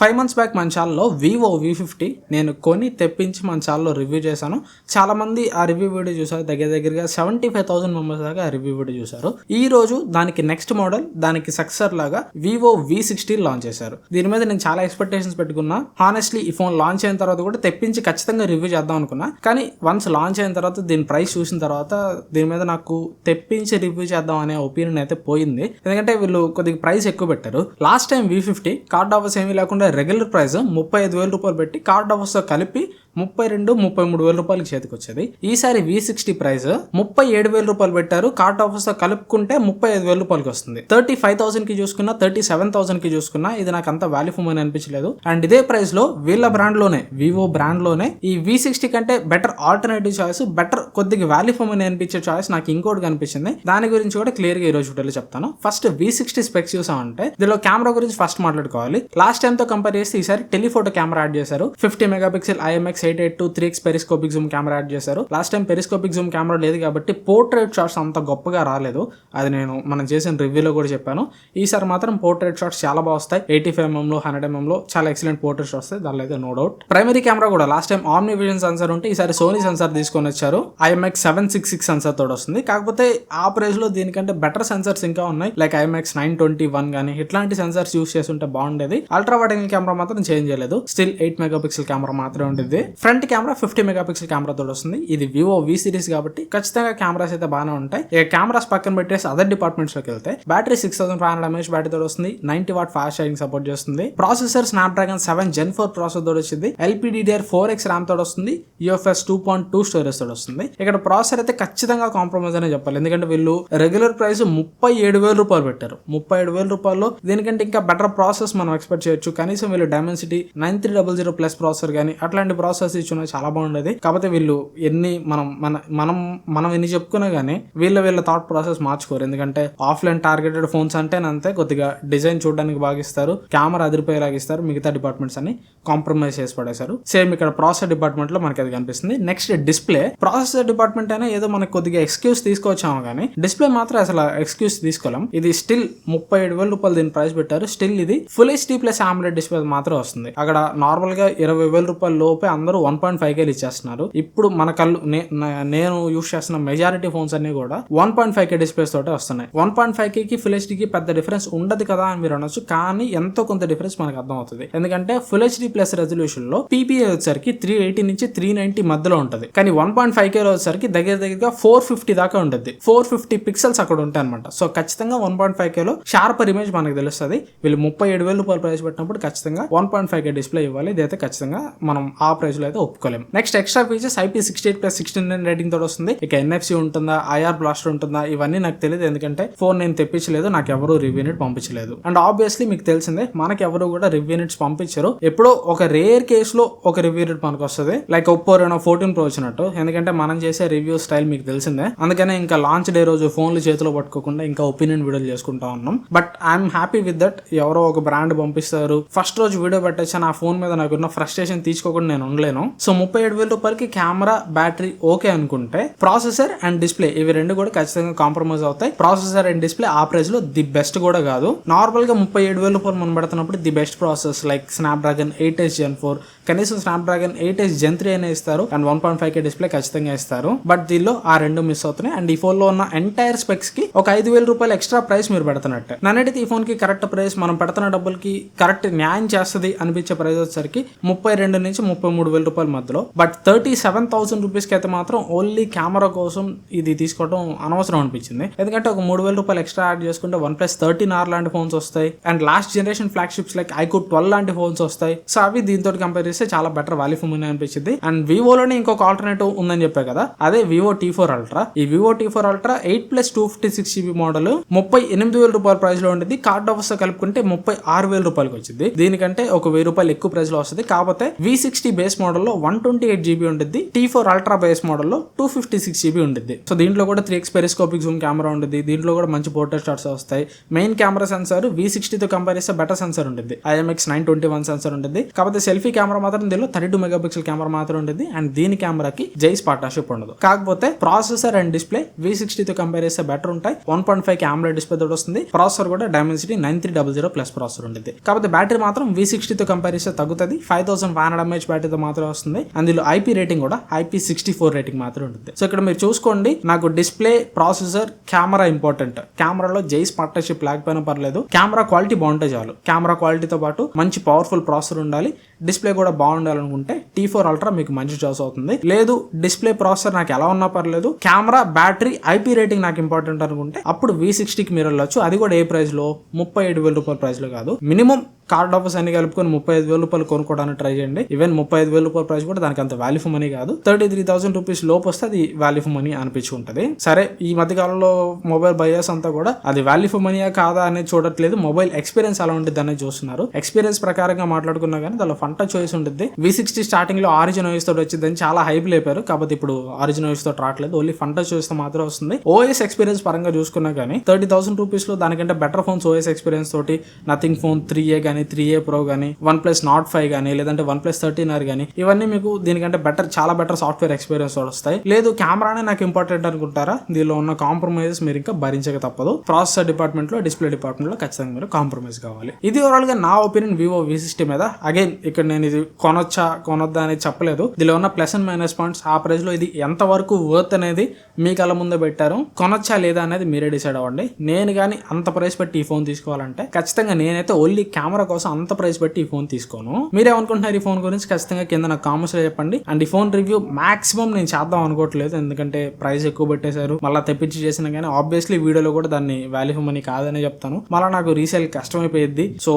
Five months back మన ఛానల్లో Vivo V fifty నేను కొని తెప్పించి మన ఛానల్లో రివ్యూ చేశాను. చాలా మంది ఆ రివ్యూ వీడియో చూసారు దగ్గర దగ్గరగా సెవెంటీ ఫైవ్ థౌసండ్ మెంబర్స్ దాకా ఆ రివ్యూ వీడియో చూశారు. ఈ రోజు దానికి నెక్స్ట్ మోడల్ దానికి సక్సెసర్ లాగా వివో వి సిక్స్టీ లాంచ్ చేశారు. దీని మీద నేను చాలా ఎక్స్పెక్టేషన్స్ పెట్టుకున్నా. హానెస్ట్లీ ఈ ఫోన్ లాంచ్ అయిన తర్వాత కూడా తెప్పించి ఖచ్చితంగా రివ్యూ చేద్దాం అనుకున్నా. కానీ వన్స్ లాంచ్ అయిన తర్వాత దీని ప్రైస్ చూసిన తర్వాత దీని మీద నాకు తెప్పించి రివ్యూ చేద్దాం అనే ఒపీనియన్ అయితే పోయింది. ఎందుకంటే వీళ్ళు కొద్దిగా ప్రైస్ ఎక్కువ పెట్టారు. Last time V fifty card offers ఏమీ లేకుండా రెగ్యులర్ ప్రైస్ ముప్పై ఐదు వేల రూపాయలు పెట్టి కార్డ్ ఆఫర్స్తో కలిపి ముప్పై రెండు ముప్పై మూడు వేల రూపాయలకి చేతికి వచ్చేది ఈసారి వి సిక్స్టీ ప్రైస్ ముప్పై ఏడు వేల రూపాయలు పెట్టారు. కార్ట్ ఆఫర్స్తో కలుపుకుంటే ముప్పై ఐదు వేల రూపాయలకి వస్తుంది. థర్టీ ఫైవ్ థౌసండ్కి చూసుకున్నా థర్టీ సెవెన్ థౌసండ్కి చూసుకున్నా ఇది నాకు అంత వాల్యూ ఫోమ్ అని అనిపించలేదు. అండ్ ఇదే ప్రైస్లో వీళ్ళ బ్రాండ్లోనే వివో బ్రాండ్లోనే ఈ వి సిక్స్టీ కంటే బెటర్ ఆల్టర్నేటివ్ చాయిస్ బెటర్ కొద్దిగా వాల్యూ ఫోమ్ అని అనిపించే చాయిస్ నాకు ఇంకోటి కనిపించింది. దాని గురించి కూడా క్లియర్గా ఈ రోజు వీడియోలో చెప్తాను. ఫస్ట్ వి సిక్స్టీ స్పెక్స్ చూసామంటే దీనిలో కెమెరా గురించి ఫస్ట్ మాట్లాడుకోవాలి. లాస్ట్ టైం తో కంపేర్ చేస్తే ఈసారి టెలిఫోటో కెమెరా యాడ్ చేశారు. Fifty megapixel IMX eight eight two three X periscopic zoom camera add చేశారు. Last time periscopic zoom camera లేదు కాబట్టి పోర్ట్రేట్ షాట్స్ అంత గొప్పగా రాలేదు. అది నేను మనం చేసిన రివ్యూలో కూడా చెప్పాను. ఈసారి మాత్రం పోర్ట్రేట్ షాట్స్ చాలా బాగా వస్తాయి. ఎయిటీ ఫైవ్ ఎంఎంలో హండ్రెడ్ ఎంఎంలో చాలా ఎక్సలెంట్ పోర్ట్రేట్ షాట్స్ వస్తాయి. దానిలో అయితే నో డౌట్ ప్రైమరీ కెమెరా కూడా last time omni vision sensor ఉంటే ఈసారి సోనీ సెన్సర్ తీసుకొని వచ్చారు. IMX seven six six sensor తోడు వస్తుంది. కాకపోతే ఆ ప్రైస్లో దీనికంటే బెటర్ సెన్సర్స్ ఇంకా ఉన్నాయి. Like IMX nine twenty one కానీ ఇట్లాంటి సెన్సర్స్ యూస్ చేస్తుంటే బాగుండేది. అల్ట్రా వైడ్ కెమెరా మాత్రం చేంజ్ చేయలేదు. Still eight mega pixel camera మాత్రమే ఉంటుంది front camera fifty megapixel camera తోడు వస్తుంది. ఇది వివో వి సిరీస్ కాబట్టి ఖచ్చితంగా కెమెరాస్ అయితే బాగానే ఉంటాయి. ఇక కెమెరాస్ పక్కన పెట్టేసి అదర్ డిపార్ట్మెంట్స్లోకి వెళ్తే battery six thousand five hundred MS battery తోడు వస్తుంది. Ninety watt fast charging support చేస్తుంది. Processor Snapdragon seven gen four processor తోడు వచ్చింది. ఎల్పిడిఆర్ ఫోర్ ఎక్స్ ర్యామ్ తోడు వస్తుంది. UFS two point two storage తోడు వస్తుంది. ఇక్కడ ప్రాసెసర్ అయితే ఖచ్చితంగా కాంప్రమైజ్ అనే చెప్పాలి. ఎందుకంటే వీళ్ళు రెగ్యులర్ ప్రైస్ ముప్పై ఏడు వేల రూపాయలు పెట్టారు. ముప్పై ఏడు వేల రూపాయల్లో దీనికంటే ఇంకా బెటర్ ప్రాసెస్ మనం ఎక్స్పెక్ట్ చేయొచ్చు. కనీసం వీళ్ళు Dimensity nine three double zero plus processor కానీ అట్లాంటి ప్రాసెస్ ఇచ్చిన చాలా బాగుండేది. కాకపోతే వీళ్ళు ఎన్ని మనం మన మనం మనం ఎన్ని చెప్పుకున్నా కానీ వీళ్ళ వీళ్ళ థాట్ ప్రాసెస్ మార్చుకోరు. ఎందుకంటే ఆఫ్లైన్ టార్గెటెడ్ ఫోన్స్ అంటే అంతే కొద్దిగా డిజైన్ చూడడానికి బాగా ఇస్తారు. కెమెరా అదిరిపోయేలాగా ఇస్తారు. మిగతా డిపార్ట్మెంట్స్ అని కాంప్రమైజ్ చేసి పడేశారు. సేమ్ ఇక్కడ ప్రాసెసర్ డిపార్ట్మెంట్లో మనకి అది కనిపిస్తుంది. నెక్స్ట్ డిస్ప్లే ప్రాసెసర్ డిపార్ట్మెంట్ అయినా ఏదో మనకి కొద్దిగా ఎక్స్క్యూజ్ తీసుకొచ్చాము కానీ డిస్ప్లే మాత్రం అసలు ఎక్స్క్యూజ్ తీసుకోలేం. ఇది స్టిల్ ముప్పై ఏడు వేల రూపాయలు దీని ప్రైస్ పెట్టారు. స్టిల్ ఇది full HD plus AMOLED display మాత్రం వస్తుంది. అక్కడ నార్మల్గా ఇరవై వేల రూపాయల లోపే అందరూ వన్ పాయింట్ ఫైవ్ కేలు ఇచ్చేస్తున్నారు. ఇప్పుడు మన కళ్ళు నే- నేను యూస్ చేస్తున్న మెజారిటీ ఫోన్స్ అన్ని కూడా one point five K displays తోటే వస్తున్నాయి. వన్ పాయింట్ ఫైవ్ కేకి ఫుల్ హెచ్డీకి పెద్ద డిఫరెన్స్ ఉండదు కదా అని మీరు అనొచ్చు కానీ ఎంతో కొంత డిఫరెన్స్ మనకు అర్థం అవుతుంది ఎందుకంటే ఫుల్ హెచ్డీ ప్లస్ రెజల్యూషన్లో పీపీఏ వచ్చేసరికి త్రీ ఎయిటీ నుంచి త్రీ నైన్టీ మధ్యలో ఉంటుంది. కానీ వన్ పాయింట్ ఫైవ్ కే వచ్చేసరికి దగ్గర దగ్గరగా ఫోర్ ఫిఫ్టీ దాకా ఉంటుంది. ఫోర్ ఫిఫ్టీ పిక్సెల్స్ అక్కడ ఉంటాయి అనమాట సో ఖచ్చితంగా వన్ పాయింట్ ఫైవ్ కేలో షార్పర్ ఇమేజ్ మనకు తెలుస్తుంది. వీళ్ళు ముప్పై ఏడు వేల రూపాయలు ప్రైస్ పెట్టినప్పుడు ఖచ్చితంగా one point five K display ఇవ్వాలి. ఇదైతే ఖచ్చితంగా మనం ఆ ప్రైస్ రోజులు అయితే ఒప్పుకోలేం. Next extra features IP sixty eight plus sixty nine rating తోటి వస్తుంది. ఇక ఎన్ఎఫ్సి ఉంటుందా ఐఆర్ బ్లాస్టర్ ఉంటుందా ఇవన్నీ నాకు తెలియదు. ఎందుకంటే ఫోన్ నేను తెప్పించలేదు నాకు ఎవరు రివ్యూ యూనిట్ పంపించలేదు. అండ్ ఆబ్వియస్లీ మీకు తెలిసిందే మనకి ఎవరు కూడా రివ్యూ యూనిట్స్ పంపించరు. ఎప్పుడో ఒక రేర్ కేస్లో ఒక రివ్యూ యూనిట్ మనకు వస్తుంది. Like Oppo Reno fourteen pro వచ్చినట్టు. ఎందుకంటే మనం చేసే రివ్యూ స్టైల్ మీకు తెలిసిందే. అందుకనే ఇంకా లాంచ్ డే రోజు ఫోన్లు చేతిలో పట్టుకోకుండా ఇంకా ఒపీనియన్ వీడియోలు చేసుకుంటా ఉన్నాం. But I'm happy with that ఎవరో ఒక బ్రాండ్ పంపిస్తారు. ఫస్ట్ రోజు వీడియో పెట్టచ్చు నా ఫోన్ మీద నాకున్న ఫ్రస్ట్రేషన్ తీసుకోకుండా నేను ఉండలేదు. ఉండలేను సో ముప్పై ఏడు వేల రూపాయలకి కెమెరా బ్యాటరీ ఓకే అనుకుంటే ప్రాసెసర్ అండ్ డిస్ప్లే ఇవి రెండు కూడా ఖచ్చితంగా కాంప్రమైజ్ అవుతాయి. ప్రాసెసర్ అండ్ డిస్ప్లే ఆ ప్రైస్లో ది బెస్ట్ కూడా కాదు. నార్మల్గా ముప్పై ఏడు వేల రూపాయలు మనం పెడుతున్నప్పుడు the best process like Snapdragon eight S gen four కనీసం Snapdragon eight S gen three అయినా ఇస్తారు and one point five K display ఖచ్చితంగా ఇస్తారు. బట్ దీనిలో ఆ రెండు మిస్ అవుతున్నాయి. అండ్ ఈ ఫోన్లో ఉన్న ఎంటైర్ స్పెక్స్కి ఒక ఐదు వేల రూపాయలు ఎక్స్ట్రా ప్రైస్ మీరు పెడుతున్నట్టు. నన్నైతే ఈ ఫోన్కి కరెక్ట్ ప్రైస్ మనం పెడుతున్న డబ్బులకి కరెక్ట్ న్యాయం చేస్తుంది అనిపించే ప్రైస్ వచ్చేసరికి ముప్పై రెండు నుంచి ముప్పై మూడు వేల రూపాయల మధ్యలో. బట్ థర్టీ సెవెన్ థౌసండ్ రూపీస్కి అయితే మాత్రం ఓన్లీ కెమెరా కోసం ఇది తీసుకోవడం అనవసరం అనిపించింది. ఎందుకంటే ఒక మూడు వేల రూపాయలు ఎక్స్ట్రా యాడ్ చేసుకుంటే వన్ ప్లస్ థర్టీన్ ఆర్ లాంటి ఫోన్స్ వస్తాయి. And last generation flagships like iQOO twelve లాంటి ఫోన్స్ వస్తాయి. సో అవి దీంతో కంపేర్ చేస్తే చాలా బెటర్ వాల్యూ ఫోన్ అని అనిపించింది. అండ్ వివోలోనే ఇంకొక ఆల్టర్నేటివ్ ఉందని చెప్పా కదా? అదే వివో టీ ఫోర్ అల్ట్రా ఈ Vivo T four ultra eight plus two fifty six GB model ముప్పై ఎనిమిది వేల రూపాయల ప్రైస్లో ఉండేది. కార్డ్ ఆఫర్స్ కలుపుకుంటే ముప్పై ఆరు వేల రూపాయలకి వచ్చింది. దీనికంటే ఒక వెయ్యి రూపాయలు ఎక్కువ ప్రైస్లో వస్తుంది. కాకపోతే వి సిక్స్టీ బేస్ మోడల్ మోడల్లో వన్ ట్వంటీ ఎయిట్ జీబీ ఉంటుంది T four ultra base model two fifty six GB ఉంటుంది సో దీంట్లో కూడా three X periscopic zoom camera ఉంటుంది దీంట్లో కూడా మంచి పోర్ట్రేట్ షాట్స్ వస్తాయి. మెయిన్ కెమెరా సెన్సార్ వి సిక్స్టీతో కంపేర్ చేస్తే బెటర్ సెన్సార్ ఉంటుంది IMX nine twenty one sensor ఉంటుంది కాకపోతే సెల్ఫీ కెమెరా మాత్రం దీనిలో thirty two mega pixel camera మాత్రం ఉంటుంది అండ్ దీని కెమెరాకి జైస్ పార్ట్నర్షిప్ ఉండదు. కాకపోతే ప్రాసెసర్ అండ్ డిస్ప్లే వి సిక్స్టీతో కంపేర్ చేస్తే బెటర్ ఉంటాయి. One point five camera display తోటి వస్తుంది. ప్రాసెసర్ కూడా Dimensity nine three double zero plus processor ఉంటుంది కాకపోతే బ్యాటరీ మాత్రం వి సిక్స్టీతో కంపేర్ చేస్తే తగ్గుతుంది. Five thousand five hundred mAh బ్యాటరీతో మాత్రం వస్తుంది. అందులో ఐపీ రేటింగ్ కూడా ఐపీ సిక్స్టీ ఫోర్ రేటింగ్ మాత్రం ఉంటుంది సో ఇక్కడ మీరు చూసుకోండి. నాకు డిస్ప్లే ప్రాసెసర్ కెమెరా ఇంపార్టెంట్ కెమెరాలో జైస్ పార్ట్నర్షిప్ లేకపోయినా పర్లేదు. కెమెరా క్వాలిటీ బాగుంటే చాలు. కెమెరా క్వాలిటీతో పాటు మంచి పవర్ఫుల్ ప్రాసెసర్ ఉండాలి. డిస్ప్లే కూడా బాగుండాలనుకుంటే టీ ఫోర్ అల్ట్రా మీకు మంచి చాయిస్ అవుతుంది. లేదు డిస్ప్లే ప్రాసెసర్ నాకు ఎలా ఉన్నా పర్లేదు. కెమెరా బ్యాటరీ ఐపీ రేటింగ్ నాకు ఇంపార్టెంట్ అనుకుంటే అప్పుడు వి సిక్స్టీకి మీరు వెళ్ళొచ్చు. అది కూడా ఏ ప్రైస్లో? ముప్పై ఏడు వేల రూపాయల ప్రైస్లో కాదు. మినిమం కార్డ్ ఆఫర్స్ అన్ని కలుపుకొని ముప్పై ఐదు వేల రూపాయలు కొనుక్కోవడానికి ట్రై చేయండి. ఈవెన్ ముప్పై ఐదు వేల రూపాయల ప్రైస్ కూడా దానికి అంత వాల్యూ ఫర్ మనీ కాదు. థర్టీ త్రీ థౌసండ్ రూపీస్ లోపు వస్తే అది వాల్యూ ఫర్ మనీ అనిపించుకుంటది. సరే ఈ మధ్య కాలంలో మొబైల్ బయర్స్ అంతా కూడా అది వాల్యూ ఫర్ మనీయా కాదా అనేది చూడట్లేదు. మొబైల్ ఎక్స్పీరియన్స్ ఎలా ఉంటుంది అనేది చూస్తున్నారు. ఎక్స్పీరియన్స్ ప్రకారంగా మాట్లాడుకున్నా కానీ దానిలో ఫంట చాయిస్ ఉంటుంది వి సిక్స్టీ స్టార్టింగ్లో ఆరిజిన్ ఓఎస్ తోటి వచ్చిందని చాలా హైప్ లేపారు. కాబట్టి ఇప్పుడు ఆరిజిన్ ఓఎస్ తోటి రావట్లేదు. ఓన్లీ ఫంట చాయిస్తో మాత్రం వస్తుంది. ఓఎస్ ఎక్స్పీరియన్స్ పరంగా చూసుకున్నా కానీ థర్టీ థౌసండ్ రూపీస్లో దానికంటే బెటర్ ఫోన్స్ ఓఎస్ ఎక్స్పీరియన్స్ తోటి నథింగ్ ఫోన్ త్రీ ఏ కానీ త్రీ ఏ ప్రో కానీ వన్ ప్లస్ నాట్ ఫైవ్ కానీ లేదంటే వన్ ప్లస్ థర్టీన్ ఆర్ కానీ ఇవన్నీ మీకు దీనికంటే బెటర్ చాలా బెటర్ సాఫ్ట్వేర్ ఎక్స్పీరియన్స్ వస్తాయి. లేదు కెమెరానే నాకు ఇంపార్టెంట్ అనుకుంటారా? దీనిలో ఉన్న కాంప్రమైజెస్ మీరు ఇంకా భరించక తప్పదు. ప్రాసెసర్ డిపార్ట్మెంట్లో డిస్ప్లే డిపార్ట్మెంట్లో ఖచ్చితంగా మీరు కాంప్రమైజ్ కావాలి. ఇది ఓవరాల్గా నా ఒపీనియన్ వివో వి సిక్స్టీ మీద. అగైన్ ఇక్కడ నేను ఇది కొనొచ్చా కొనొద్దా అనేది చెప్పలేదు. దీనిలో ఉన్న ప్లస్ అండ్ మైనస్ పాయింట్స్ ఆ ప్రైస్లో ఇది ఎంత వరకు వర్త్ అనేది మీ కళ్ళ ముందే పెట్టారు. కొనొచ్చా లేదా అనేది మీరే డిసైడ్ అవ్వండి. నేను కానీ అంత ప్రైస్ పెట్టి ఈ ఫోన్ తీసుకోవాలంటే ఖచ్చితంగా నేనైతే ఓన్లీ కెమెరా కోసం అంత ప్రైస్ పెట్టి ఈ ఫోన్ తీసుకోను. మీరేమనుకుంటున్నారు ఈ ఫోన్ గురించి? ఖచ్చితంగా కింద నాకు కామెంట్స్లో చెప్పండి. అండ్ ఈ ఫోన్ రివ్యూ మాక్సిమం నేను చేద్దాం అనుకోవట్లేదు. ఎందుకంటే ప్రైస్ ఎక్కువ పెట్టేశారు. మళ్ళీ తెప్పించి చేసినా కానీ ఆబ్వియస్లీ వీడియోలో కూడా దాన్ని వాల్యూ మనీ కాదని చెప్తాను. మళ్ళీ నాకు రీసేల్ కష్టమైపోయింది సో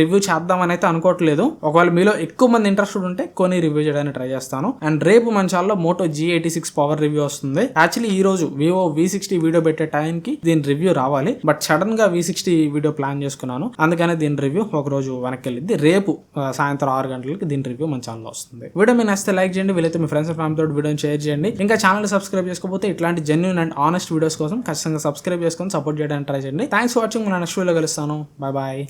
రివ్యూ చేద్దామని అయితే అనుకోవట్లేదు. ఒకవేళ మీలో ఎక్కువ మంది ఇంట్రెస్టెడ్ ఉంటే కొని రివ్యూ చేయడానికి ట్రై చేస్తాను. అండ్ రేపు మన ఛానల్లో Moto G eighty six power review వస్తుంది. యాక్చువల్లీ ఈ రోజు వివో వి సిక్స్టీ వీడియో పెట్టే టైంకి దీని రివ్యూ రావాలి. బట్ సడన్గా వి సిక్స్టీ వీడియో ప్లాన్ చేసుకున్నాను. అందుకనే దీని రివ్యూ ఒక రోజు వెనక్కి వెళ్ళింది రేపు సాయంత్రం ఆరు గంటలకి దీని రివ్యూ మన ఛానల్లో వస్తుంది. వీడియో మీ నచ్చితే లైక్ చేయండి. వీలైతే మీ ఫ్రెండ్స్ ఫ్యామిలీ తోటి వీడియోని షేర్ చేయండి. ఇంకా ఛానల్ సబ్స్క్రైబ్ చేసుకోకపోతే ఇట్లాంటి జెన్యున్ అండ్ ఆనెస్ట్ వీడియోస్ కోసం ఖచ్చితంగా సబ్స్క్రైబ్ చేసుకొని సపోర్ట్ చేయడానికి ట్రై చేయండి. థ్యాంక్స్ ఫర్ వాచింగ్ మన నెక్స్ట్ వీడియో కలుస్తాను. Bye bye